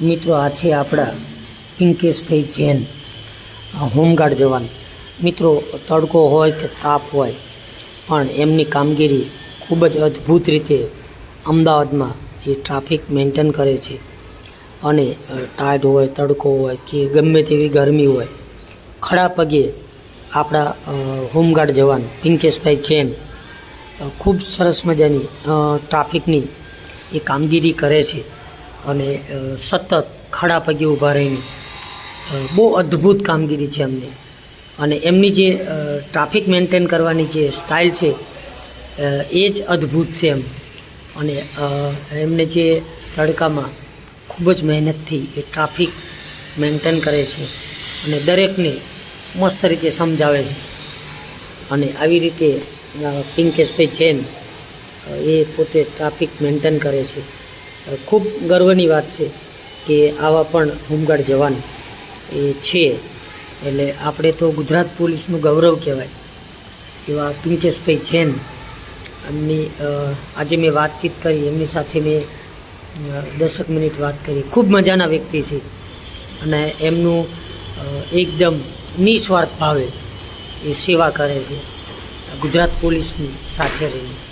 મિત્રો, આ છે આપણા પિંકેશભાઈ જૈન હોમગાર્ડ જવાન. મિત્રો, તડકો હોય કે તાપ હોય, પણ એમની કામગીરી ખૂબ જ અદ્ભુત રીતે અમદાવાદમાં એ ટ્રાફિક મેન્ટેન કરે છે. અને ટાઢ હોય, તડકો હોય કે ગમે તેવી ગરમી હોય, ખડા પગે આપણા હોમગાર્ડ જવાન પિંકેશભાઈ જૈન ખૂબ સરસ મજાની ટ્રાફિકની એ કામગીરી કરે છે. અને સતત ખડા પગે ઊભા રહીને બહુ અદ્ભુત કામગીરી છે એમની. અને એમની જે ટ્રાફિક મેન્ટેન કરવાની જે સ્ટાઇલ છે એ જ અદ્ભુત છે એમ. અને એમને જે તડકામાં ખૂબ જ મહેનતથી એ ટ્રાફિક મેન્ટેન કરે છે અને દરેકને મસ્ત રીતે સમજાવે છે. અને આવી રીતે પિંકેશભાઈ જૈન એ પોતે ટ્રાફિક મેન્ટેન કરે છે. ખૂબ ગર્વની વાત છે કે આવા પણ હોમગાર્ડ જવાન એ છે. એટલે આપણે તો ગુજરાત પોલીસનું ગૌરવ કહેવાય. એવા પિંકેશભાઈ જૈન એમની આજે મેં વાતચીત કરી, એમની સાથે મેં દસક મિનિટ વાત કરી. ખૂબ મજાના વ્યક્તિ છે. અને એમનું એકદમ નિસ્વાર્થ ભાવે એ સેવા કરે છે ગુજરાત પોલીસની સાથે રહીને.